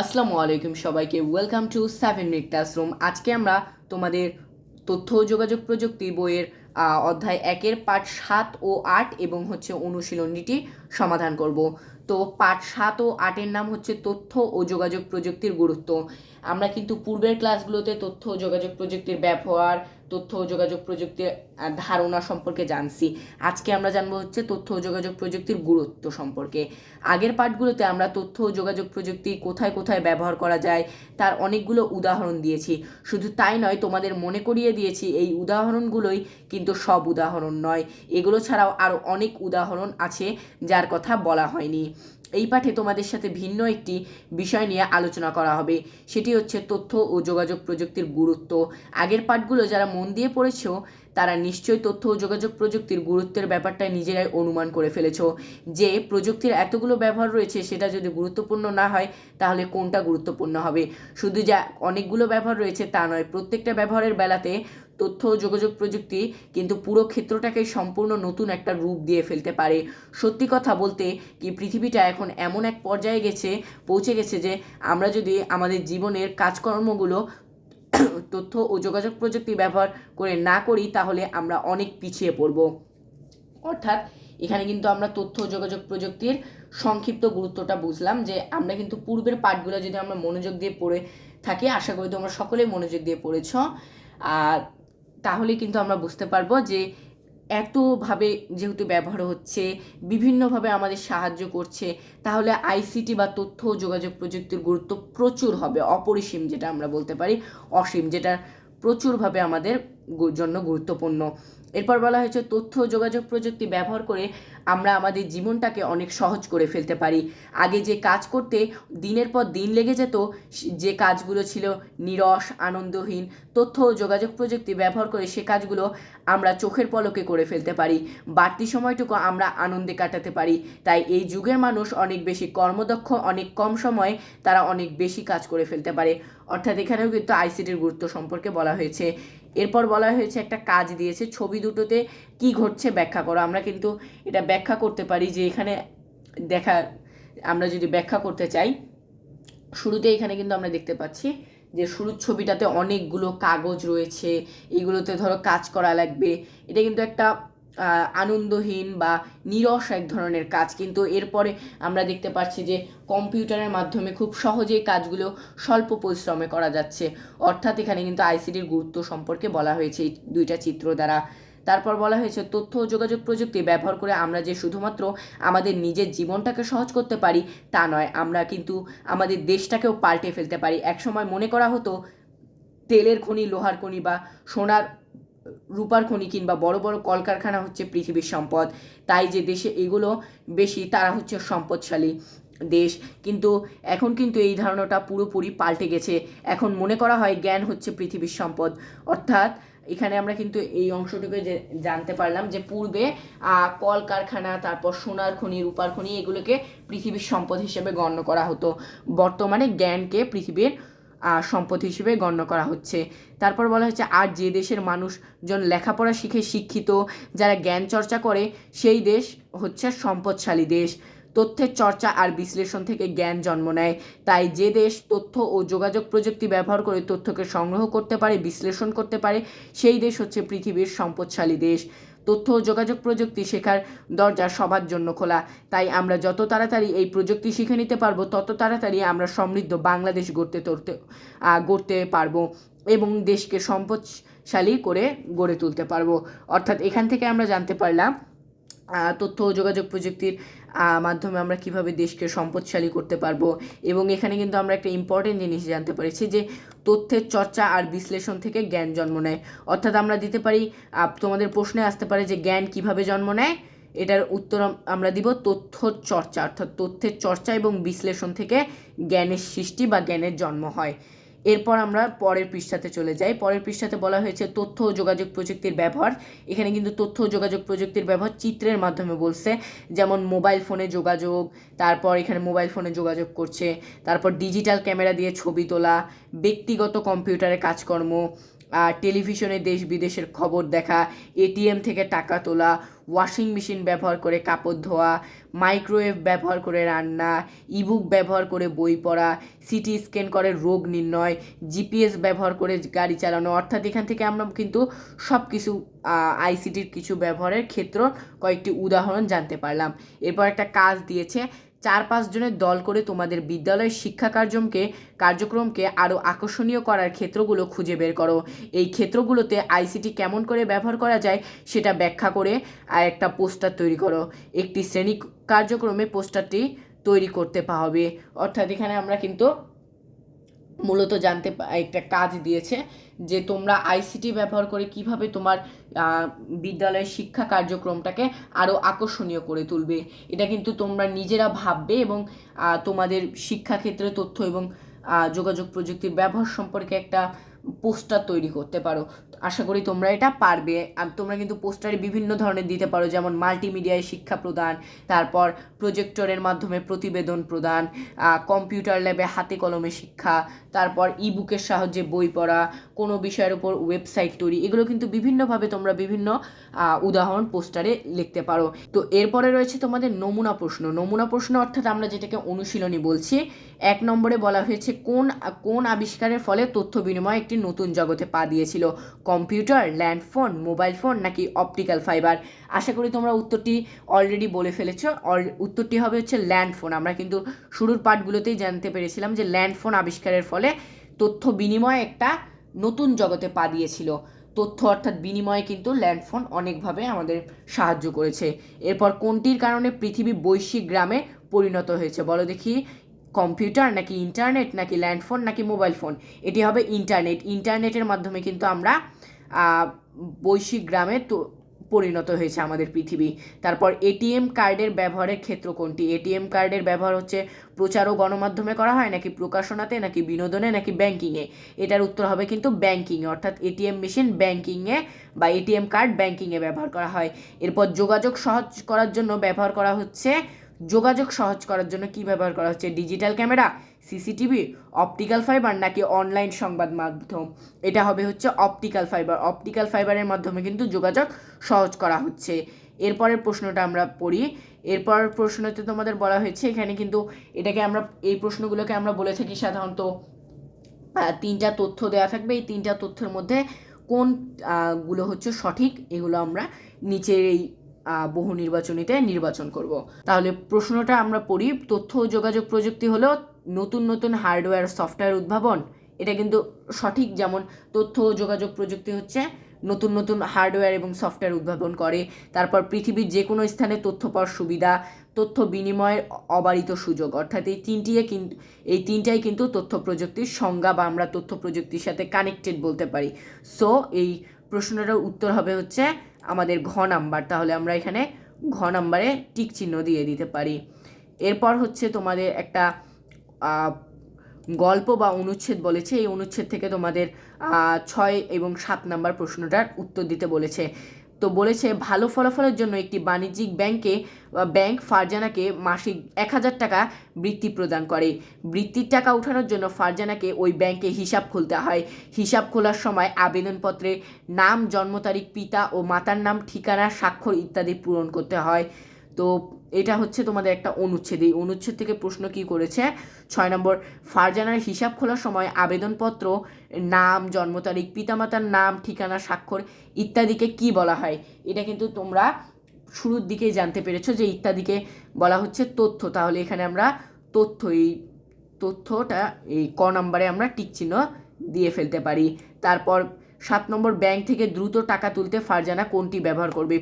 আসসালামু আলাইকুম সবাইকে। Welcome to seven minute classroom আজকে আমরা তোমাদের তথ্য যোগাযোগ প্রযুক্তি বইয়ের অধ্যায় একের পাঠ সাত ও আট এবং হচ্ছে অনুশীলনীটি সমাধান করব। তো পাঠ সাত ও আটের নাম হচ্ছে তথ্য ও যোগাযোগ প্রযুক্তির গুরুত্ব। আমরা কিন্তু পূর্বের ক্লাসগুলোতে তথ্য ও যোগাযোগ প্রযুক্তির ব্যবহার তথ্য ও যোগাযোগ প্রযুক্তির ধারণা সম্পর্কে জানছি। আজকে আমরা জানব হচ্ছে তথ্য ও যোগাযোগ প্রযুক্তির গুরুত্ব সম্পর্কে। আগের পাঠগুলোতে আমরা তথ্য ও যোগাযোগ প্রযুক্তি কোথায় কোথায় ব্যবহার করা যায়, তার অনেকগুলো উদাহরণ দিয়েছি। শুধু তাই নয়, তোমাদের মনে করিয়ে দিয়েছি, এই উদাহরণগুলোই কিন্তু সব উদাহরণ নয়। এগুলো ছাড়াও আরও অনেক উদাহরণ আছে, যার কথা বলা হয়নি। এই পাঠে তোমাদের সাথে ভিন্ন একটি বিষয় নিয়ে আলোচনা করা হবে। সেটি হচ্ছে তথ্য ও যোগাযোগ প্রযুক্তির গুরুত্ব। আগের পাঠগুলো যারা মন দিয়ে পড়েছো তারা নিশ্চয়ই তথ্য ও যোগাযোগ প্রযুক্তির গুরুত্বের ব্যাপারটা নিজেরাই অনুমান করে ফেলেছ। যে প্রযুক্তির এতগুলো ব্যবহার রয়েছে সেটা যদি গুরুত্বপূর্ণ না হয়, তাহলে কোনটা গুরুত্বপূর্ণ হবে? শুধু যা অনেকগুলো ব্যবহার রয়েছে তা নয়, প্রত্যেকটা ব্যবহারের বেলাতে তথ্য ও যোগাযোগ প্রযুক্তি কিন্তু পুরো ক্ষেত্রটাকে সম্পূর্ণ নতুন একটা রূপ দিয়ে ফেলতে পারে। সত্যি কথা বলতে কি পৃথিবীটা এখন এমন এক পর্যায়ে গেছে, পৌঁছে গেছে যে আমরা যদি আমাদের জীবনের কাজকর্মগুলো তথ্য ও যোগাযোগ প্রযুক্তি ব্যবহার করে না করি, তাহলে আমরা অনেক পিছিয়ে পড়ব। অর্থাৎ এখানে কিন্তু আমরা তথ্য ও যোগাযোগ প্রযুক্তির সংক্ষিপ্ত গুরুত্বটা বুঝলাম যে আমরা কিন্তু পূর্বের পাঠগুলো যদি আমরা মনোযোগ দিয়ে পড়ে থাকি, আশা করি তোমরা সকলেই মনোযোগ দিয়ে পড়েছ। আর তাহলে কিন্তু আমরা বুঝতে পারব যে এতভাবে যেহেতু ব্যবহার হচ্ছে, বিভিন্নভাবে আমাদের সাহায্য করছে, তাহলে আইসিটি বা তথ্য যোগাযোগ প্রযুক্তির গুরুত্ব প্রচুর হবে। অপরিসীম যেটা আমরা বলতে পারি, অসীম, যেটা প্রচুরভাবে আমাদের জন্য গুরুত্বপূর্ণ। এরপর বলা হয়েছে, তথ্য যোগাযোগ প্রযুক্তি ব্যবহার করে আমরা আমাদের জীবনটাকে অনেক সহজ করে ফেলতে পারি। আগে যে কাজ করতে দিনের পর দিন লেগে যেত যে কাজগুলো ছিল নিরস, আনন্দহীন, তথ্য ও যোগাযোগ প্রযুক্তি ব্যবহার করে সে কাজগুলো আমরা চোখের পলকে করে ফেলতে পারি। বাড়তি সময়টুকু আমরা আনন্দে কাটাতে পারি। তাই এই যুগের মানুষ অনেক বেশি কর্মদক্ষ, অনেক কম সময়ে তারা অনেক বেশি কাজ করে ফেলতে পারে। অর্থাৎ এখানেও কিন্তু আইসিটির গুরুত্ব সম্পর্কে বলা হয়েছে। এরপর বলা হয়েছে একটা কাজ দিয়েছে, ছবি দুটোতে কি ঘটছে ব্যাখ্যা করো। আমরা কিন্তু এটা ব্যাখ্যা করতে পারি যে এখানে দেখা, আমরা যদি ব্যাখ্যা করতে চাই, শুরুতে এখানে কিন্তু আমরা দেখতে পাচ্ছি যে শুরুর ছবিটাতে অনেকগুলো কাগজ রয়েছে, এগুলোতে ধরো কাজ করা লাগবে। এটা কিন্তু একটা আনন্দহীন বা নিরস এক ধরনের কাজ। কিন্তু এরপরে আমরা দেখতে পাচ্ছি যে কম্পিউটারের মাধ্যমে খুব সহজেই কাজগুলো স্বল্প পরিশ্রমে করা যাচ্ছে। অর্থাৎ এখানে কিন্তু আইসিডির গুরুত্ব সম্পর্কে বলা হয়েছে এই দুইটা চিত্র দ্বারা। তারপর বলা হয়েছে, তথ্য ও যোগাযোগ প্রযুক্তি ব্যবহার করে আমরা যে শুধুমাত্র আমাদের নিজের জীবনটাকে সহজ করতে পারি তা নয়, আমরা কিন্তু আমাদের দেশটাকেও পাল্টে ফেলতে পারি। একসময় মনে করা হতো, তেলের খনি, লোহার খনি বা সোনার রূপার খনি কিংবা বড় বড় কলকারখানা হচ্ছে পৃথিবীর সম্পদ। তাই যে দেশে এগুলো বেশি, তারা হচ্ছে সম্পদশালী দেশ। কিন্তু এখন কিন্তু এই ধারণাটা পুরোপুরি পাল্টে গেছে। এখন মনে করা হয় জ্ঞান হচ্ছে পৃথিবীর সম্পদ। অর্থাৎ এখানে আমরা কিন্তু এই অংশটুকু যে জানতে পারলাম যে পূর্বে কলকারখানা, তারপর সোনার খনি, রূপার খনি, এগুলোকে পৃথিবীর সম্পদ হিসেবে গণ্য করা হতো। বর্তমানে জ্ঞানকে পৃথিবীর সম্পদ হিসেবে গণ্য করা হচ্ছে। তারপর বলা হচ্ছে আর যে দেশের মানুষজন লেখাপড়া শিখে শিক্ষিত, যারা জ্ঞান চর্চা করে, সেই দেশ হচ্ছে সম্পদশালী দেশ। তথ্যের চর্চা আর বিশ্লেষণ থেকে জ্ঞান জন্ম নেয়। তাই যে দেশ তথ্য ও যোগাযোগ প্রযুক্তি ব্যবহার করে তথ্যকে সংগ্রহ করতে পারে, বিশ্লেষণ করতে পারে, সেই দেশ হচ্ছে পৃথিবীর সম্পদশালী দেশ। তথ্য ও যোগাযোগ প্রযুক্তি শেখার দরজা সবার জন্য খোলা। তাই আমরা যত তাড়াতাড়ি এই প্রযুক্তি শিখে নিতে পারব, তত তাড়াতাড়ি আমরা সমৃদ্ধ বাংলাদেশ গড়তে তরতে গড়তে পারব এবং দেশকে সম্পদশালী করে গড়ে তুলতে পারব। অর্থাৎ এখান থেকে আমরা জানতে পারলাম তথ্য ও যোগাযোগ প্রযুক্তির মাধ্যমে আমরা কীভাবে দেশকে সম্পদশালী করতে পারব এবং এখানে কিন্তু আমরা একটা ইম্পর্টেন্ট জিনিস জানতে পেরেছি যে তথ্যের চর্চা আর বিশ্লেষণ থেকে জ্ঞান জন্ম নেয়। অর্থাৎ আমরা দিতে পারি তোমাদের প্রশ্নে আসতে পারে যে জ্ঞান কীভাবে জন্ম নেয়? এটার উত্তর আমরা দিব তথ্য চর্চা, অর্থাৎ তথ্যের চর্চা এবং বিশ্লেষণ থেকে জ্ঞানের সৃষ্টি বা জ্ঞানের জন্ম হয়। এরপর আমরা পরের পৃষ্ঠাতে চলে যাই। পরের পৃষ্ঠাতে বলা হয়েছে তথ্য ও যোগাযোগ প্রযুক্তির ব্যবহার। এখানে কিন্তু তথ্য ও যোগাযোগ প্রযুক্তির ব্যবহার চিত্রের মাধ্যমে বলছে, যেমন মোবাইল ফোনে যোগাযোগ, তারপর এখানে মোবাইল ফোনে যোগাযোগ করছে, তারপর ডিজিটাল ক্যামেরা দিয়ে ছবি তোলা, ব্যক্তিগত কম্পিউটারে কাজকর্ম টেলিভিশনে দেশ বিদেশের খবর দেখা এটিএম থেকে টাকা তোলা, ওয়াশিং মেশিন ব্যবহার করে কাপড় ধোয়া, মাইক্রোওয়েভ ব্যবহার করে রান্না, ইবুক ব্যবহার করে বই পড়া, সিটি স্ক্যান করে রোগ নির্ণয় জিপিএস ব্যবহার করে গাড়ি চালানো, অর্থাৎ এখান থেকে আমরা কিন্তু সব কিছু আইসিটির কিছু ব্যবহারের ক্ষেত্র কয়েকটি উদাহরণ জানতে পারলাম। এরপর একটা কাজ দিয়েছে চার পাঁচ জনের দল করে তোমাদের বিদ্যালয়ের শিক্ষা কার্যক্রমকে কার্যক্রমকে আরও আকর্ষণীয় করার ক্ষেত্রগুলো খুঁজে বের করো। এই ক্ষেত্রগুলোতে আইসিটি কেমন করে ব্যবহার করা যায় সেটা ব্যাখ্যা করে আর একটা পোস্টার তৈরি করো। একটি শ্রেণি কার্যক্রমে পোস্টারটি তৈরি করতে হবে অর্থাৎ এখানে আমরা কিন্তু মূলত জানতে একটা কাজ দিয়েছে যে তোমরা আইসিটি ব্যবহার করে কীভাবে তোমার বিদ্যালয়ের শিক্ষা কার্যক্রমটাকে আরও আকর্ষণীয় করে তুলবে। এটা কিন্তু তোমরা নিজেরা ভাববে এবং তোমাদের শিক্ষাক্ষেত্রে তথ্য এবং যোগাযোগ প্রযুক্তির ব্যবহার সম্পর্কে একটা পোস্টার তৈরি করতে পারো। আশা করি তোমরা এটা পারবে। তোমরা কিন্তু পোস্টারে বিভিন্ন ধরনের দিতে পারো, যেমন মাল্টিমিডিয়ায় শিক্ষা প্রদান, তারপর প্রজেক্টরের মাধ্যমে প্রতিবেদন প্রদান কম্পিউটার ল্যাবে হাতে কলমে শিক্ষা তারপর ইবুকের সাহায্যে বই পড়া, কোনো বিষয়ের উপর ওয়েবসাইট তৈরি, এগুলো কিন্তু বিভিন্নভাবে তোমরা বিভিন্ন উদাহরণ, পোস্টারে লিখতে পারো। তো এরপরে রয়েছে তোমাদের নমুনা প্রশ্ন। নমুনা প্রশ্ন অর্থাৎ আমরা যেটাকে অনুশীলনী বলছি, এক নম্বরে বলা হয়েছে কোন কোন আবিষ্কারের ফলে তথ্য বিনিময় একটি নতুন জগতে পা দিয়েছিল? কম্পিউটার ল্যান্ডফোন মোবাইল ফোন নাকি অপটিক্যাল ফাইবার? আশা করি তোমরা উত্তরটি অলরেডি বলে ফেলেছ। উত্তরটি হবে হচ্ছে ল্যান্ডফোন আমরা কিন্তু শুরুর পাঠগুলোতেই জানতে পেরেছিলাম যে ল্যান্ডফোন আবিষ্কারের ফলে তথ্য বিনিময় একটা নতুন জগতে পা দিয়েছিল। তথ্য অর্থাৎ বিনিময়ে কিন্তু ল্যান্ডফোন অনেকভাবে আমাদের সাহায্য করেছে। এরপর কোনটির কারণে পৃথিবী বৈশ্বিক গ্রামে পরিণত হয়েছে বলো দেখি? কম্পিউটার নাকি ইন্টারনেট নাকি ল্যান্ডফোন নাকি মোবাইল ফোন? এটি হবে ইন্টারনেট। ইন্টারনেটের মাধ্যমে কিন্তু আমরা বৈশ্বিক গ্রামে তো পরিণত হয়েছে আমাদের পৃথিবী। তারপর এটিএম কার্ডের ব্যবহারের ক্ষেত্র কোনটি? এটিএম কার্ডের ব্যবহার হচ্ছে প্রচার ও গণমাধ্যমে করা হয় নাকি প্রকাশনাতে, নাকি বিনোদনে, নাকি ব্যাংকিংয়ে? এটার উত্তর হবে কিন্তু ব্যাংকিংয়ে, অর্থাৎ এটিএম মেশিন ব্যাংকিংয়ে বা এটিএম কার্ড ব্যাংকিংয়ে ব্যবহার করা হয়। এরপর যোগাযোগ সহজ করার জন্য ব্যবহার করা হচ্ছে, যোগাযোগ সহজ করার জন্য কি ব্যবহার করা হচ্ছে? Digital camera CCTV, optical fibre নাকি অনলাইন সংবাদ মাধ্যম? এটা হবে হচ্ছে অপটিক্যাল ফাইবার। অপটিক্যাল ফাইবারের মাধ্যমে কিন্তু যোগাযোগ সহজ করা হচ্ছে। এরপরের প্রশ্নটা আমরা পড়ি। এরপর প্রশ্নতে তোমাদের বলা হয়েছে, এখানে কিন্তু এটাকে আমরা, এই প্রশ্নগুলোকে আমরা বলে থাকি সাধারণত তিনটা তথ্য দেওয়া থাকবে। এই তিনটা তথ্যের মধ্যে কোনগুলো হচ্ছে সঠিক, এগুলো আমরা নিচের এই বহু নির্বাচনীতে নির্বাচন করব। তাহলে প্রশ্নটা আমরা পড়ি। তথ্য ও যোগাযোগ প্রযুক্তি হলো নতুন নতুন হার্ডওয়্যার সফটওয়্যার উদ্ভাবন, এটা কিন্তু সঠিক যেমন তথ্য ও যোগাযোগ প্রযুক্তি হচ্ছে নতুন নতুন হার্ডওয়্যার এবং সফটওয়্যার উদ্ভাবন করে। তারপর পৃথিবীর যে কোনো স্থানে তথ্য পাওয়ার সুবিধা, তথ্য বিনিময়ের অবারিত সুযোগ। অর্থাৎ এই তিনটিয়ে কিন্তু এই তিনটাই কিন্তু তথ্য প্রযুক্তির সংজ্ঞা বা আমরা তথ্য প্রযুক্তির সাথে কানেক্টেড বলতে পারি। সো এই প্রশ্নটার উত্তর হবে হচ্ছে আমাদের ঘ নাম্বার। তাহলে আমরা এখানে ঘ নাম্বারে টিক চিহ্ন দিয়ে দিতে পারি। এরপর হচ্ছে তোমাদের একটা গল্প বা অনুচ্ছেদ বলেছে। এই অনুচ্ছেদ থেকে তোমাদের ছয় এবং সাত নাম্বার প্রশ্নটার উত্তর দিতে বলেছে। তো বলেছে, ভালো ফলাফলের জন্য একটি বাণিজ্যিক ব্যাংকে ব্যাংক ফারজানাকে মাসিক এক হাজার টাকা বৃত্তি প্রদান করে। বৃত্তির টাকা ওঠানোর জন্য ফারজানাকে ওই ব্যাংকে হিসাব খুলতে হয়। হিসাব খোলার সময় আবেদনপত্রে নাম, জন্ম তারিখ, পিতা ও মাতার নাম, ঠিকানা, স্বাক্ষর ইত্যাদি পূরণ করতে হয়। তো এটা হচ্ছে তোমাদের একটা অনুচ্ছেদ। এই অনুচ্ছেদ থেকে প্রশ্ন কি করেছে? ছয় নম্বর, ফারজানার হিসাব খোলার সময় আবেদনপত্র, নাম, জন্ম তারিখ, পিতামাতার নাম, ঠিকানা, স্বাক্ষর ইত্যাদিকে কি বলা হয়? এটা কিন্তু তোমরা শুরুর দিকেই জানতে পেরেছ যে ইত্যাদিকে বলা হচ্ছে তথ্য। তাহলে এখানে আমরা তথ্য, এই তথ্যটা এই ক নম্বরে আমরা টিকচিহ্ন দিয়ে ফেলতে পারি। তারপর সাত নম্বর, ব্যাংক থেকে দ্রুত টাকা তুলতে ফারজানা কোনটি ব্যবহার করবে?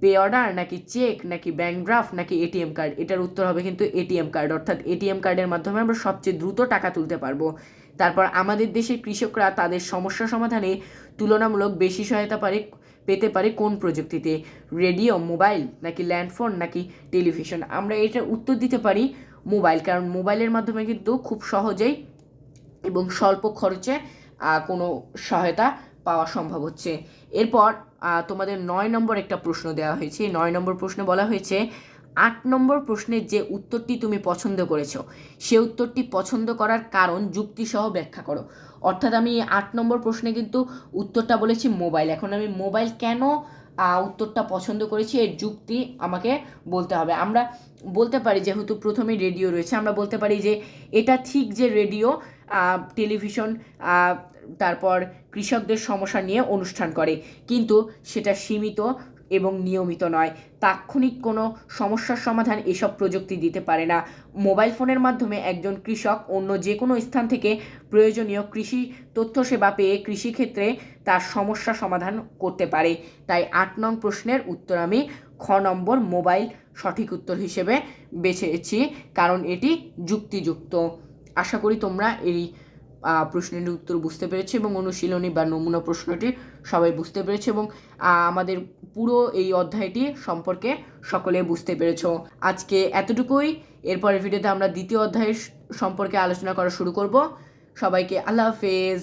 পে অর্ডার নাকি চেক নাকি ব্যাংক ড্রাফট নাকি এটিএম কার্ড এটার উত্তর হবে কিন্তু এটিএম কার্ড অর্থাৎ এটিএম কার্ডের মাধ্যমে আমরা সবচেয়ে দ্রুত টাকা তুলতে পারব। তারপর আমাদের দেশের কৃষকরা তাদের সমস্যা সমাধানে তুলনামূলক বেশি সহায়তা পারে, পেতে পারে কোন প্রযুক্তিতে? রেডিও, মোবাইল, নাকি ল্যান্ডফোন, নাকি টেলিভিশন? আমরা এটার উত্তর দিতে পারি মোবাইল, কারণ মোবাইলের মাধ্যমে কিন্তু খুব সহজেই এবং স্বল্প খরচে কোনো সহায়তা পাওয়া সম্ভব হচ্ছে। এরপর তোমাদের নয় নম্বর একটা প্রশ্ন দেওয়া হয়েছে। এই নয় নম্বর প্রশ্নে বলা হয়েছে, আট নম্বর প্রশ্নের যে উত্তরটি তুমি পছন্দ করেছ, সে উত্তরটি পছন্দ করার কারণ যুক্তিসহ ব্যাখ্যা করো। অর্থাৎ আমি আট নম্বর প্রশ্নে কিন্তু উত্তরটা বলেছি মোবাইল। এখন আমি মোবাইল কেন উত্তরটা পছন্দ করেছি, এর যুক্তি আমাকে বলতে হবে। আমরা বলতে পারি যেহেতু প্রথমে রেডিও রয়েছে, আমরা বলতে পারি যে এটা ঠিক যে রেডিও টেলিভিশন তারপর কৃষকদের সমস্যা নিয়ে অনুষ্ঠান করে। কিন্তু সেটা সীমিত এবং নিয়মিত নয়। তাৎক্ষণিক কোনো সমস্যার সমাধান এসব প্রযুক্তি দিতে পারে না। মোবাইল ফোনের মাধ্যমে একজন কৃষক অন্য যে কোনো স্থান থেকে প্রয়োজনীয় কৃষি তথ্য সেবা পেয়ে কৃষিক্ষেত্রে তার সমস্যা সমাধান করতে পারে। তাই আট নং প্রশ্নের উত্তর আমি খ নম্বর মোবাইল সঠিক উত্তর হিসেবে বেছেছি, কারণ এটি যুক্তিযুক্ত। আশা করি তোমরা এই প্রশ্নের উত্তর বুঝতে পেরেছে এবং অনুশীলনী বা নমুনা প্রশ্নটি সবাই বুঝতে পেরেছে এবং আমাদের পুরো এই অধ্যায়টি সম্পর্কে সকলে বুঝতে পেরেছ। আজকে এতটুকুই। এরপরের ভিডিওতে আমরা দ্বিতীয় অধ্যায় সম্পর্কে আলোচনা করা শুরু করব। সবাইকে আল্লাহ হাফেজ।